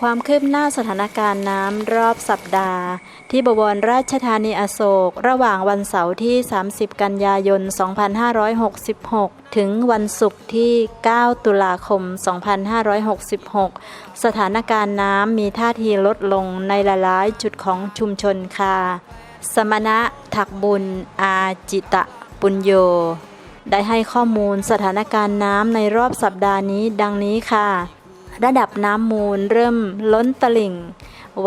ความคืบหน้าสถานการณ์น้ำรอบสัปดาห์ ที่บวรราชธานีอโศก ระหว่างวันเสาร์ที่ 30 กันยายน 2566 ถึงวันศุกร์ที่ 9 ตุลาคม 2566 สถานการณ์น้ำมีท่าทีลดลงในหลายๆ จุดของชุมชนค่ะ สมณะถักบุญ อาจิตะ ปุญโย ได้ให้ข้อมูลสถานการณ์น้ำในรอบสัปดาห์นี้ดังนี้ค่ะ ระดับน้ำมูลเริ่มล้นตลิ่ง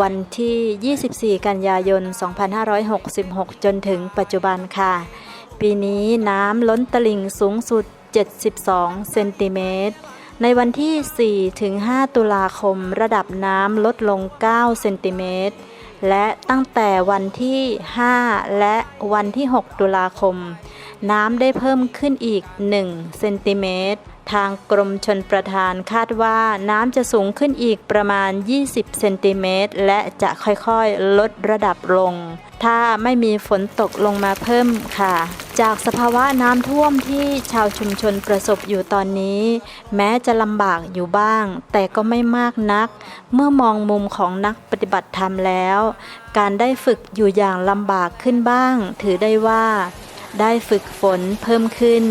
วันที่ 24 กันยายน 2566 จนถึงปัจจุบันค่ะ ปีนี้น้ำล้นตลิ่งสูงสุด 72 เซนติเมตร ในวันที่4ถึง5ตุลาคม ระดับน้ำลดลง 9 เซนติเมตร และตั้งแต่วันที่ 5 และวันที่ 6 ตุลาคมน้ำได้เพิ่มขึ้นอีก 1 เซนติเมตร ทางกรมชนประทานคาดว่าน้ำจะสูงขึ้นอีกประมาณ 20 เซนติเมตร และจะค่อยๆ ลดระดับลง ถ้าไม่มีฝนตกลงมาเพิ่มค่ะ จากสภาวะน้ำท่วมที่ชาวชุมชนประสบอยู่ตอนนี้ แม้จะลำบากอยู่บ้าง แต่ก็ไม่มากนัก เมื่อมองมุมของนักปฏิบัติธรรมแล้ว การได้ฝึกอยู่อย่างลำบากขึ้นบ้าง ถือได้ว่า ได้ฝึกฝนเพิ่มขึ้น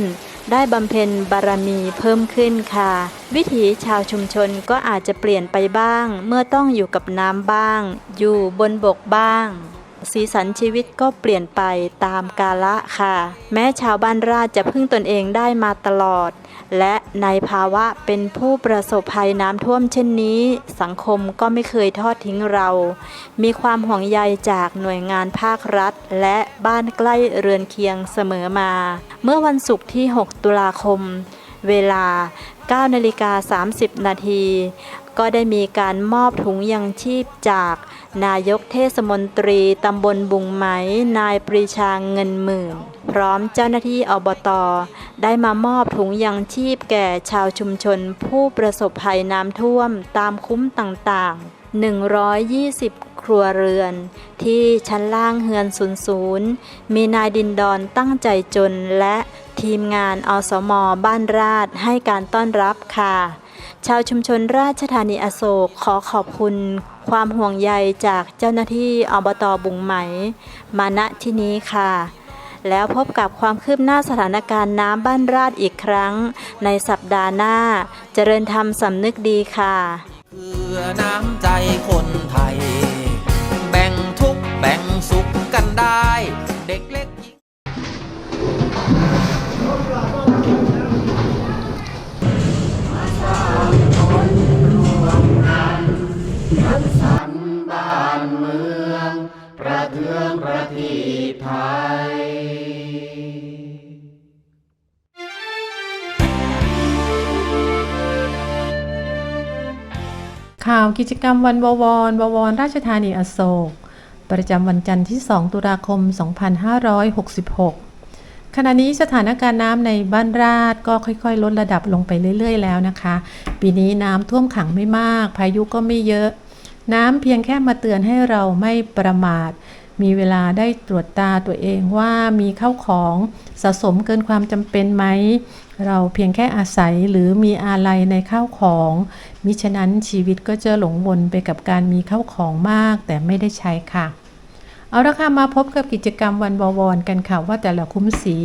ได้บำเพ็ญบารมีเพิ่มขึ้นค่ะ วิถีชาวชุมชนก็อาจจะเปลี่ยนไปบ้าง เมื่อต้องอยู่กับน้ำบ้าง อยู่บนบกบ้าง สีสันชีวิตก็เปลี่ยนไปตามกาละค่ะ แม้ชาวบ้านราชจะพึ่งตนเองได้มาตลอด และ ในภาวะเป็นผู้ประสบภัยน้ำท่วมเช่นนี้ สังคมก็ไม่เคยทอดทิ้งเรา มีความห่วงใยจากหน่วยงานภาครัฐ และบ้านใกล้เรือนเคียงเสมอมา เมื่อวันศุกร์ที่ 6 ตุลาคม เวลา9นาฬิกา30 นาที ก็ได้มีการมอบถุงยังชีพจากนายกเทศมนตรีตำบลบุงไหม นายปรีชาเงินหมื่น พร้อมเจ้าหน้าที่อบตได้มามอบถุงยังชีพแก่ชาวชุมชนผู้ประสบภัยน้ำท่วมตามคุ้มต่างๆ120 ครัวเรือน ที่ชั้นล่างเฮือนศูนย์ศูนย์มีนายดินดอนตั้งใจจนและทีมงานอสมบ้านราชให้การต้อนรับค่ะ ชาวชุมชนราชธานีอโศกขอขอบคุณ ความห่วงใยจากเจ้าหน้าที่อบตบุงไหม มาณที่นี้ค่ะ แล้วพบกับความคืบหน้าสถานการณ์น้ำบ้านราชอีกครั้ง ในสัปดาห์หน้า เจริญธรรมสำนึกดีค่ะเพื่อน้ำใจคนไทย แบ่งทุกแบ่งสุขกันได้ เด็กเล็ก ประเทืองประทีไทยข่าวกิจกรรมวันบวรบวรราชธานีอโศก ประจำวันจันทร์ที่ 2 ตุลาคม 2566 ขณะนี้สถานการณ์น้ำในบ้านราชก็ค่อยๆ ลดระดับลงไปเรื่อยๆ แล้วนะคะ ปีนี้น้ำท่วมขังไม่มาก พายุก็ไม่เยอะ น้ำเพียงแค่มาเตือนให้เราไม่ประมาท มีเวลาได้ตรวจตาตัวเองว่ามีเข้าของสะสมเกินความจำเป็นไหม เราเพียงแค่อาศัยหรือมีอะไรในข้าวของ มิฉะนั้นชีวิตก็จะหลงวนไปกับการมีข้าวของมากแต่ไม่ได้ใช้ค่ะ เอาละค่ะมาพบกับกิจกรรมวันบวรกันค่ะว่าแต่ละคุ้มสี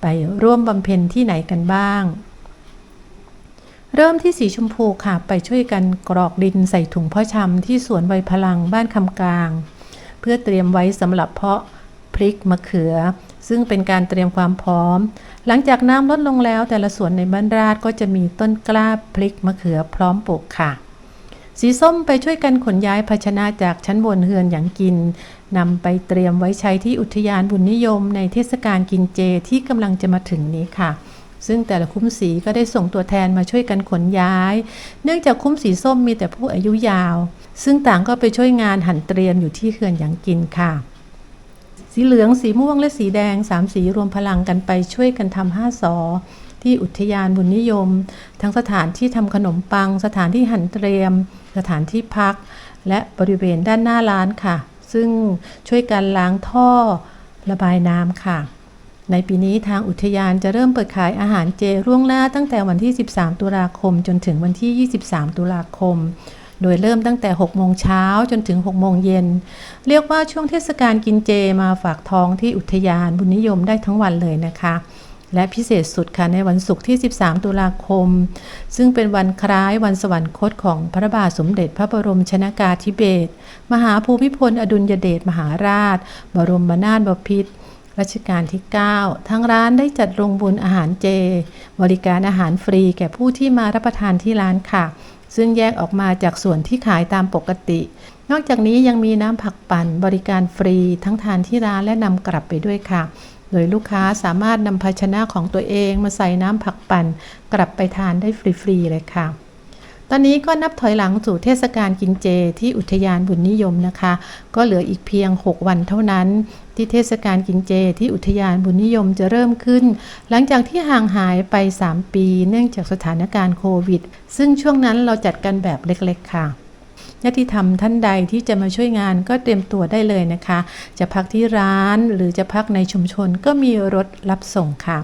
ไปร่วมบำเพ็ญที่ไหนกันบ้าง เริ่มที่สีชมพูค่ะ ไปช่วยกันกรอกดินใส่ถุงพ่อชำที่สวนไวพลังบ้านคำกลาง เพื่อเตรียมไว้สำหรับเพาะพริกมะเขือ ซึ่งเป็นการเตรียมความพร้อม หลังจากน้ำลดลงแล้ว แต่ละสวนในบ้านราชก็จะมีต้นกล้าพริกมะเขือพร้อมปลูกค่ะ สีส้มไปช่วยกันขนย้ายภาชนะจากชั้นบนเฮือนอย่างกินนำไปเตรียมไว้ใช้ที่อุทยานบุญนิยม ในเทศกาลกินเจที่กำลังจะมาถึงนี้ค่ะ ซึ่งแต่ละคุ้มสีก็ได้ส่งตัวแทนมาช่วยกันขนย้าย เนื่องจากคุ้มสีส้มมีแต่ผู้อายุยาว ซึ่งต่างก็ไปช่วยงานหันเตรียมอยู่ที่เขื่อนอย่างกินค่ะ สีเหลือง สีม่วง และสีแดงสามสีรวมพลังกันไปช่วยกันทำห้าสอที่อุทยานบุญนิยม ทั้งสถานที่ทำขนมปัง สถานที่หันเตรียม สถานที่พัก และบริเวณด้านหน้าร้านค่ะ ซึ่งช่วยกันล้างท่อระบายน้ำค่ะ ในปีนี้ทางอุทยานจะเริ่มเปิดขายอาหารเจล่วงหน้าตั้งแต่วันที่ 13 ตุลาคม จนถึงวันที่ 23 ตุลาคม โดยเริ่มตั้งแต่ 6 โมงเช้าจนถึง 6 โมงเย็น เรียกว่าช่วงเทศกาลกินเจมาฝากท้องที่อุทยานบุญนิยมได้ทั้งวันเลยนะคะ และพิเศษสุดค่ะในวันศุกร์ที่ 13 ตุลาคม ซึ่งเป็นวันคล้ายวันสวรรคตของพระบาทสมเด็จพระบรมชนากาธิเบศรมหาภูมิพลอดุลยเดชมหาราช บรมนาถบพิตร รัชกาลที่ 9 ทางร้านได้จัดโรงบุญอาหารเจ บริการอาหารฟรีแก่ผู้ที่มารับประทานที่ร้านค่ะ ซึ่งแยกออกมาจากส่วนที่ขายตามปกติ นอกจากนี้ยังมีน้ำผักปั่นบริการฟรีทั้งทานที่ร้านและนำกลับไปด้วยค่ะ โดยลูกค้าสามารถนำภาชนะของตัวเองมาใส่น้ำผักปั่น กลับไปทานได้ฟรีๆเลยค่ะ ตอนนี้ก็นับถอยหลังสู่เทศกาลกินเจที่อุทยานบุญนิยมนะคะ ก็เหลืออีกเพียง 6 วันเท่านั้น ที่เทศกาลกินเจที่อุทยานบุญนิยมจะเริ่มขึ้น หลังจากที่ห่างหายไป 3 ปี เนื่องจากสถานการณ์โควิด ซึ่งช่วงนั้นเราจัดกันแบบเล็กๆค่ะญาติธรรมท่านใดที่จะมาช่วยงานก็เตรียมตัวได้เลยนะคะ จะพักที่ร้านหรือจะพักในชุมชนก็มีรถรับส่งค่ะ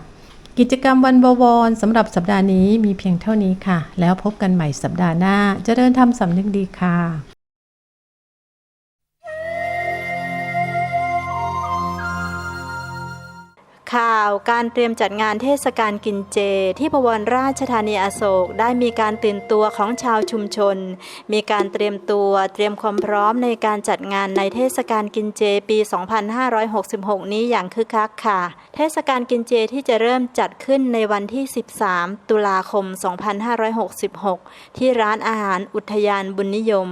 กิจกรรมวันบวรสำหรับสัปดาห์นี้มีเพียงเท่านี้ค่ะ แล้วพบกันใหม่สัปดาห์หน้าเจะเดินทำสำนึกดีค่ะ ข่าวการเตรียมจัดงานเทศกาลกินเจ ที่บวรราชธานีอโศกได้มีการตื่นตัวของชาวชุมชน มีการเตรียมตัวเตรียมความพร้อมในการจัดงานในเทศกาลกินเจปี 2566 นี้อย่างคึกคักค่ะ เทศกาลกินเจที่จะเริ่มจัดขึ้นในวันที่ 13 ตุลาคม 2566 ที่ร้านอาหารอุทยานบุญนิยม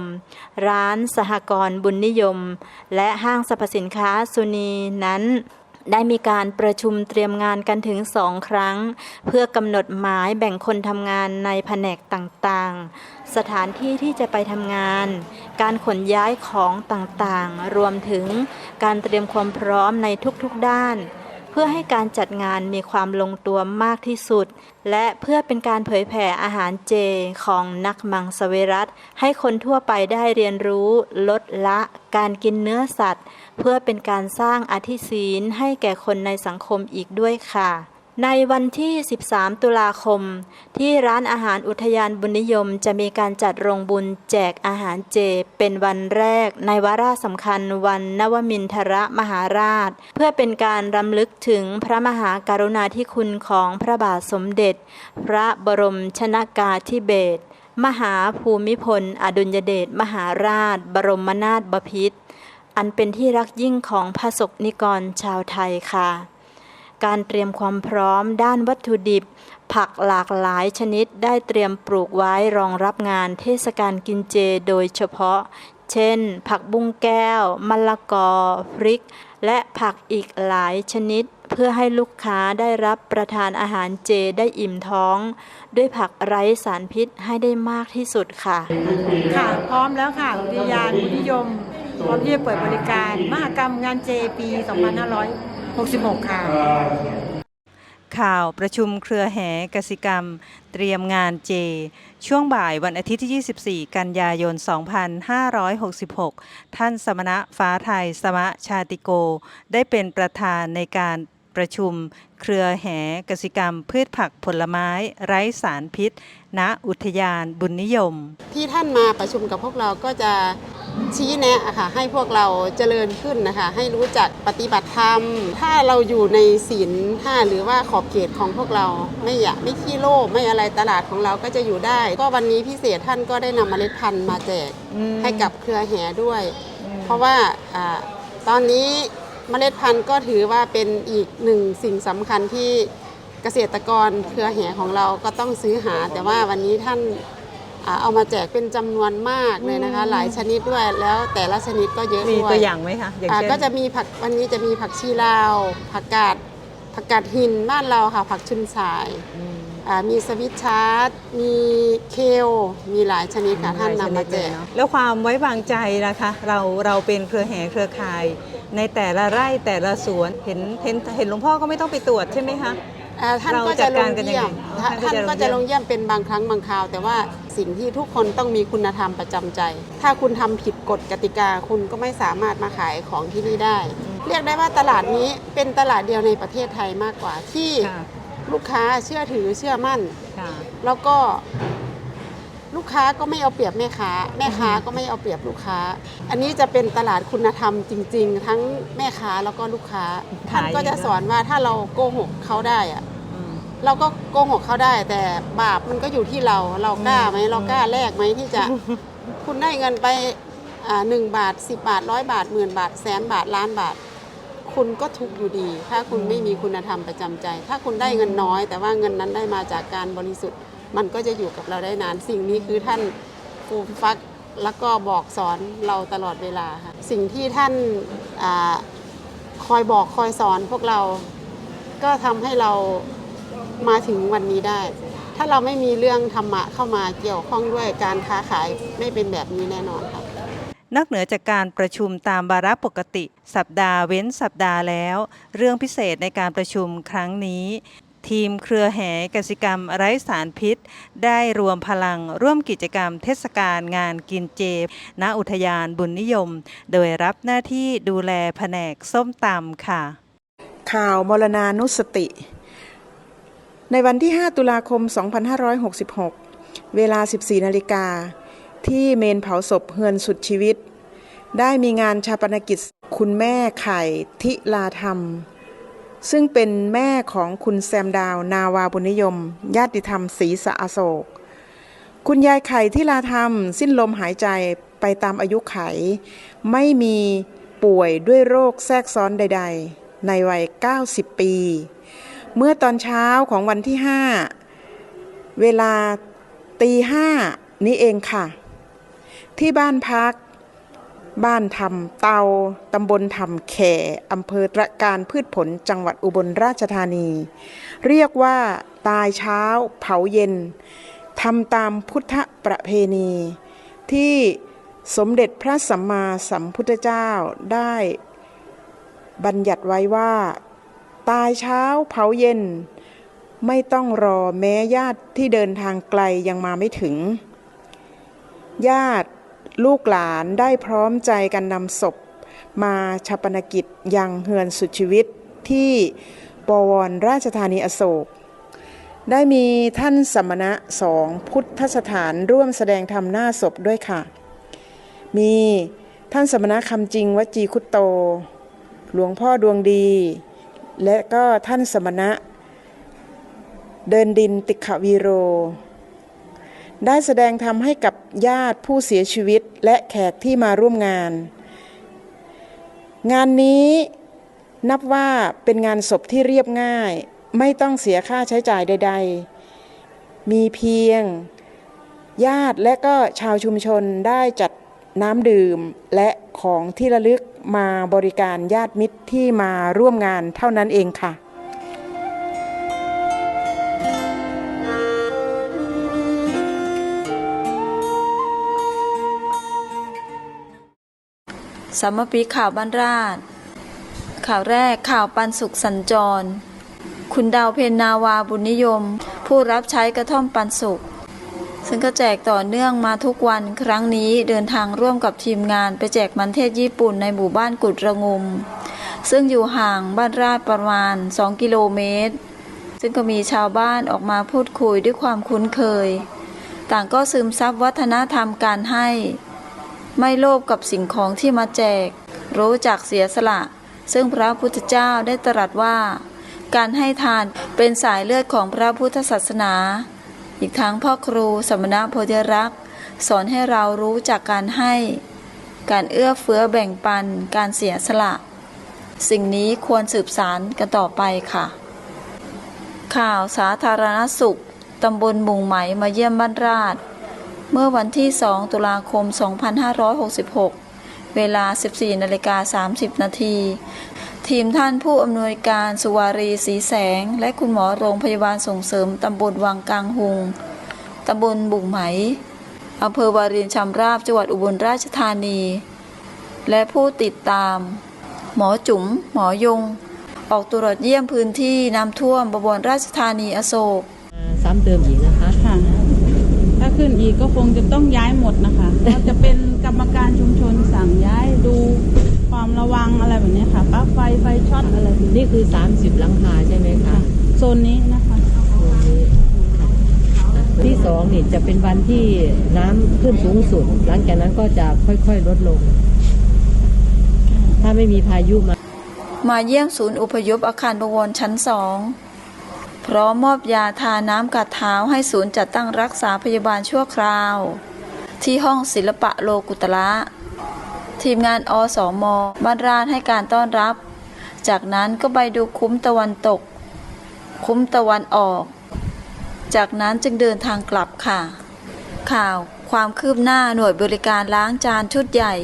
ร้านสหกรณ์บุญนิยม และห้างสรรพสินค้าสุนีนั้น ได้มีการประชุมเตรียมงานกันถึงสองครั้ง เพื่อกำหนดหมายแบ่งคนทำงานในแผนกต่างๆ สถานที่ที่จะไปทำงาน การขนย้ายของต่างๆ รวมถึงการเตรียมความพร้อมในทุกๆด้าน เพื่อให้การจัดงานมีความลงตัวมากที่สุด และเพื่อเป็นการเผยแผ่อาหารเจของนักมังสวิรัตให้คนทั่วไปได้เรียนรู้ ลดละการกินเนื้อสัตว์ เพื่อเป็นการสร้างอธิศีลให้แก่คนในสังคมอีกด้วยค่ะ ในวันที่ 13 ตุลาคม ที่ร้านอาหารอุทยานบุญนิยมจะมีการจัดโรงบุญแจกอาหารเจเป็นวันแรก ในวาระสำคัญวันนวมินทรมหาราช เพื่อเป็นการรำลึกถึงพระมหากรุณาธิคุณของพระบาทสมเด็จ พระบรมชนากาธิเบศรมหาภูมิพล อดุลยเดชมหาราช บรมนาถบพิตรอันเป็นที่รักยิ่งของพระสกนิกรชาวไทยค่ะ การเตรียมความพร้อมด้านวัตถุดิบ ผักหลากหลายชนิดได้เตรียมปลูกไว้รองรับงานเทศกาลกินเจโดยเฉพาะ เช่น ผักบุ้งแก้ว มะละกอ พริก และผักอีกหลายชนิด เพื่อให้ลูกค้าได้รับประทานอาหารเจได้อิ่มท้อง ด้วยผักไร้สารพิษให้ได้มากที่สุดค่ะ ค่ะ พร้อมแล้วค่ะอุทยานุนิยมพร้อมที่จะเปิดบริการมหกรรมงานเจปี 2500 2566 ค่ะ ข่าวประชุมเครือแหกสิกรรม เตรียมงานเจ ช่วงบ่ายวันอาทิตย์ที่ 24 กันยายน 2566 ท่านสมณะฟ้าไทยสมะชาติโก ได้เป็นประธานในการประชุม เครือแหกสิกรรม พืชผักผลไม้ ไร้สารพิษ ณอุทยานบุญนิยม ที่ท่านมาประชุมกับพวกเราก็จะ ชี้แนะอะค่ะให้พวกเราเจริญขึ้นนะคะ ให้รู้จักปฏิบัติธรรม ถ้าเราอยู่ในศีลห้าหรือว่าขอบเขตของพวกเราไม่อยากไม่ขี้โลภไม่อะไรตลาดของเราก็จะอยู่ได้ ก็วันนี้พิเศษท่านก็ได้นำเมล็ดพันธุ์มาแจกให้กับเครือแหด้วย เพราะว่าอาตอนนี้เมล็ดพันธุ์ก็ถือว่าเป็นอีกหนึ่งสิ่งสำคัญที่เกษตรกรเครือแหของเราก็ต้องซื้อหา แต่ว่าวันนี้ท่านอ่า เอามาแจกเป็นจำนวนมากเลยนะคะ หลายชนิดด้วยแล้วแต่ละชนิดก็เยอะมีด้วยตัวอย่างไหมคะอย่างอ่าเช่นก็จะมีผักวันนี้จะมีผักชีลาว ผักกาดผักกาดหินบ้านเราค่ะ ผักชุนสายอ่ามีสวิตชาร์ตมีเคลมีหลายชนิดค่ะท่านนำมาแจกแล้วความไว้วางใจนะคะ เราเราเป็นเครือแห่เครือข่าย ในแต่ละไร่แต่ละสวนเห็นเห็นเห็นหลวงพ่อก็ไม่ต้องไปตรวจใช่ไหมคะอ่าท่านเราก็จัจะดลการงกันยังเยี่ยไงมท่านท่านก็ก็จะจะลลงงเยี่ยมเยี่ยมเป็นบางครั้งบางคราว แต่ว่า สิ่งที่ทุกคนต้องมีคุณธรรมประจำใจ ถ้าคุณทำผิดกฎกติกาคุณก็ไม่สามารถมาขายของที่นี่ได้ เรียกได้ว่าตลาดนี้เป็นตลาดเดียวในประเทศไทยมากกว่าที่ค่ะลูกค้าเชื่อถือเชื่อมั่นค่ะแล้วก็ลูกค้าก็ไม่เอาเปรียบแม่ค้า แม่ค้าก็ไม่เอาเปรียบลูกค้า อันนี้จะเป็นตลาดคุณธรรมจริง ๆ ทั้งแม่ค้าแล้วก็ลูกค้า ท่านก็จะสอนว่าถ้าเราโกหกเขาได้อะ เราก็โกหกเขาได้ แต่บาปมันก็อยู่ที่เรา เรากล้าไหมเรากล้าแลกไหมที่จะ คุณได้เงินไปอ่าหนึ่งบาทสิบาทร้อยบาทหมื่นบาทแสนบาทล้านบาท คุณก็ทุกข์อยู่ดี ถ้าคุณไม่มีคุณธรรมประจำใจ ถ้าคุณได้เงินน้อย แต่ว่าเงินนั้นได้มาจากการบริสุทธิ์ มันก็จะอยู่กับเราได้นาน สิ่งนี้คือท่านฟูมฟักแล้วก็บอกสอนเราตลอดเวลาค่ะสิ่งที่ท่านอาคอยบอกคอยสอนพวกเรา ก็ทำให้เรา มาถึงวันนี้ได้ ถ้าเราไม่มีเรื่องธรรมะเข้ามาเกี่ยวข้องด้วยการค้าขายไม่เป็นแบบนี้แน่นอนค่ะนอกเหนือจากการประชุมตามวาระปกติ สัปดาห์เว้นสัปดาห์แล้ว เรื่องพิเศษในการประชุมครั้งนี้ ทีมเครือแห่กสิกรรมไร้สารพิษ ได้รวมพลังร่วมกิจกรรมเทศกาลงานกินเจ ณอุทยานบุญนิยม โดยรับหน้าที่ดูแลแผนกส้มตำค่ะ ข่าวมรณานุสติ ในวันที่ 5 ตุลาคม 2566 เวลา 14 นาฬิกา ที่เมนเผาศพเฮือนสุดชีวิต ได้มีงานชาปนกิจคุณแม่ไข่ทิลาธรรม ซึ่งเป็นแม่ของคุณแซมดาวนาวาบุญนิยม ญาติธรรมศรีสะอโศก คุณยายไข่ทิลาธรรม สิ้นลมหายใจไปตามอายุไข ไม่มีป่วยด้วยโรคแทรกซ้อนใด ๆ ในวัย 90 ปี เมื่อตอนเช้าของวันที่5เวลาตีห้านี้เองค่ะ ที่บ้านพัก บ้านทำเตาตำบลทำแข่อำเภอตระการพืชผลจังหวัดอุบลราชธานี เรียกว่าตายเช้าเผาเย็นทำตามพุทธประเพณี ที่สมเด็จพระสัมมาสัมพุทธเจ้าได้บัญญัติไว้ว่า ตายเช้าเผาเย็น ไม่ต้องรอแม้ญาติที่เดินทางไกลยังมาไม่ถึง ญาติลูกหลานได้พร้อมใจกันนำศพ มาชาปนกิจยังเฮือนสุดชีวิตที่บวรราชธานีอโศก ได้มีท่านสมณะสองพุทธสถานร่วมแสดงธรรมหน้าศพด้วยค่ะ มีท่านสมณะคำจริงวจีคุตโต หลวงพ่อดวงดี และก็ท่านสมณะ เดินดินติขวีโร ได้แสดงธรรมให้กับญาติผู้เสียชีวิตและแขกที่มาร่วมงาน งานนี้นับว่าเป็นงานศพที่เรียบง่าย ไม่ต้องเสียค่าใช้จ่ายใด ๆ มีเพียงญาติและก็ชาวชุมชนได้จัด น้ำดื่มและของที่ระลึกมาบริการญาติมิตรที่มาร่วมงานเท่านั้นเองค่ะ สามปีข่าวบ้านราช ข่าวแรกข่าวปันสุขสัญจร คุณดาวเพนนาวาบุญนิยม ผู้รับใช้กระท่อมปันสุข ซึ่งก็แจกต่อเนื่องมาทุกวันครั้งนี้เดินทางร่วมกับทีมงานไปแจกมันเทศญี่ปุ่นในหมู่บ้านกุดระงม ซึ่งอยู่ห่างบ้านราชประมาณ 2 กิโลเมตร ซึ่งก็มีชาวบ้านออกมาพูดคุยด้วยความคุ้นเคย ต่างก็ซึมซับวัฒนธรรมการให้ ไม่โลภกับสิ่งของที่มาแจก รู้จักเสียสละ ซึ่งพระพุทธเจ้าได้ตรัสว่า การให้ทานเป็นสายเลือดของพระพุทธศาสนา อีกทั้งพ่อครูสมณะโพธิรักษ์ สอนให้เรารู้จักการให้ การเอื้อเฟื้อแบ่งปัน การเสียสละ สิ่งนี้ควรสืบสารกันต่อไปค่ะ ข่าวสาธารณสุขตำบลบุงไหมมาเยี่ยมบ้านราช เมื่อวันที่ 2 ตุลาคม 2566 เวลา 14นาฬิกา30 นาที ทีมท่านผู้อำนวยการสุวารีสีแสง และคุณหมอโรงพยาบาลส่งเสริมตำบลวังกลางหุงตำบลบุ่งไหมอำเภอวารินชำราบจังหวัดอุบลราชธานี และผู้ติดตาม หมอจุ๋มหมอยง ออกตรวจเยี่ยมพื้นที่น้ำท่วมบวรราชธานีอโศกซ้ำเติมอีกนะคะค่ะ ถ้าขึ้นอีกก็คงจะต้องย้ายหมดนะคะเราจะเป็นกรรมการชุมชนสั่งย้ายดู ความระวังอะไรแบบนี้ค่ะปลั๊กไฟไฟช็อตอะไรแบบนี้นี่คือ 30 หลังคาใช่ไหมคะ โซนนี้นะคะตรงนี้ค่ะที่สองนี่จะเป็นวันที่น้ำขึ้นสูงสุด หลังจากนั้นก็จะค่อยๆลดลง ถ้าไม่มีพายุมา มาเยี่ยมศูนย์อพยพอาคารบวรชั้นสองพร้อมมอบยาทาน้ำกัดเท้าให้ศูนย์จัดตั้งรักษาพยาบาลชั่วคราว ที่ห้องศิลปะโลกุตระ ทีมงานอสมบ้านราชให้การต้อนรับ จากนั้นก็ไปดูคุ้มตะวันตก คุ้มตะวันออก จากนั้นจึงเดินทางกลับค่ะ ข่าวความคืบหน้าหน่วยบริการล้างจานชุดใหญ่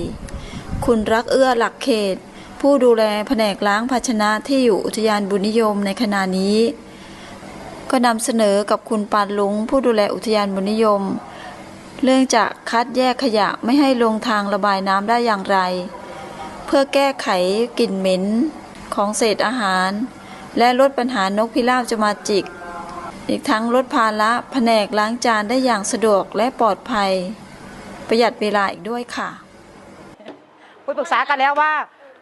คุณรักเอื้อหลักเขต ผู้ดูแลแผนกล้างภาชนะที่อยู่อุทยานบุญนิยมในขณะนี้ ก็นำเสนอกับคุณปานลุงผู้ดูแลอุทยานบุญนิยม เรื่องจะคัดแยกขยะไม่ให้ลงทางระบายน้ำได้อย่างไร เพื่อแก้ไขกลิ่นเหม็นของเศษอาหาร และลดปัญหานกพิราบจะมาจิก อีกทั้งลดภาระแผนกล้างจานได้อย่างสะดวกและปลอดภัย ประหยัดเวลาอีกด้วยค่ะคุยปรึกษากันแล้วว่า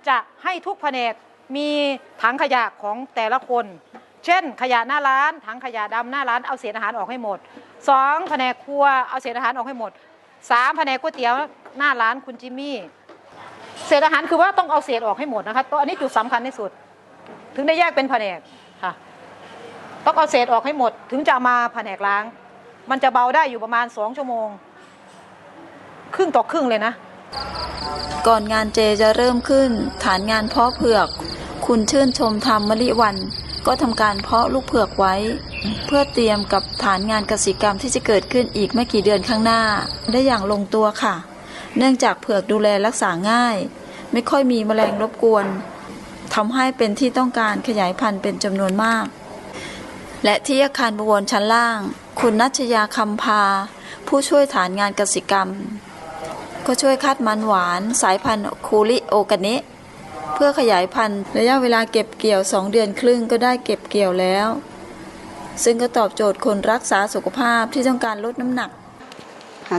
จะให้ทุกแผนกมีถังขยะของแต่ละคน เช่น ขยะหน้าร้านถังขยะดำหน้าร้านเอาเศษอาหารออกให้หมดสองแผนกครัวเอาเศษอาหารออกให้หมดสามแผนกก๋วยเตี๋ยวหน้าร้านคุณจิมมี่เศษอาหารคือว่าต้องเอาเศษออกให้หมดนะคะตัวอันนี้จุดสำคัญที่สุด ถึงได้แยกเป็นแผนกค่ะต้องเอาเศษออกให้หมด ถึงจะมาแผนกล้าง มันจะเบาได้อยู่ประมาณสองชั่วโมง ครึ่งต่อครึ่งเลยนะ ก่อนงานเจจะเริ่มขึ้น ฐานงานเพาะเผือก คุณชื่นชมธรรมมลิวัน ก็ทำการเพาะลูกเผือกไว้ เพื่อเตรียมกับฐานงานกสิกรรมที่จะเกิดขึ้นอีกไม่กี่เดือนข้างหน้า ได้อย่างลงตัวค่ะ เนื่องจากเผือกดูแลรักษาง่าย ไม่ค่อยมีแมลงรบกวนทำให้เป็นที่ต้องการขยายพันธุ์เป็นจำนวนมาก และที่อาคารบวรชั้นล่าง คุณนัชยาคำพา ผู้ช่วยฐานงานกสิกรรม ก็ช่วยคัดมันหวาน สายพันธุ์คูริโอกาเนะ เพื่อขยายพันธุ์ระยะเวลาเก็บเกี่ยว 2 เดือนครึ่งก็ได้เก็บเกี่ยวแล้ว ซึ่งก็ตอบโจทย์คนรักษาสุขภาพที่ต้องการลดน้ำหนัก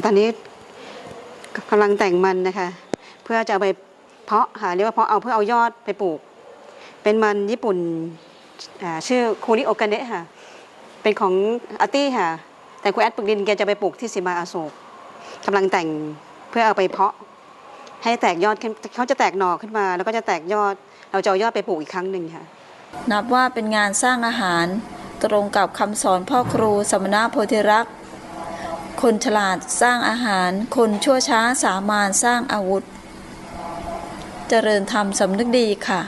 ตอนนี้กำลังแต่งมันนะคะ เพื่อจะเอาไปเพาะค่ะเรียกว่าเพาะเอาเพื่อเอายอดไปปลูก เป็นมันญี่ปุ่นชื่อคูริโอกาเนะค่ะ เป็นของอาร์ตี้ค่ะ แต่ครูแอดปึกดินแกจะไปปลูกที่สิมาอาโศกกำลังแต่งเพื่อเอาไปเพาะ ให้แตกยอดขึ้นเขาจะแตกหน่อขึ้นมา แล้วก็จะแตกยอด เราจะเอายอดไปปลูกอีกครั้งหนึ่งค่ะ นับว่าเป็นงานสร้างอาหารตรงกับคำสอนพ่อครูสมณะโพธิรักษ์คนฉลาดสร้างอาหาร คนชั่วช้าสามานสร้างอาวุธ เจริญธรรมสำนึกดีค่ะ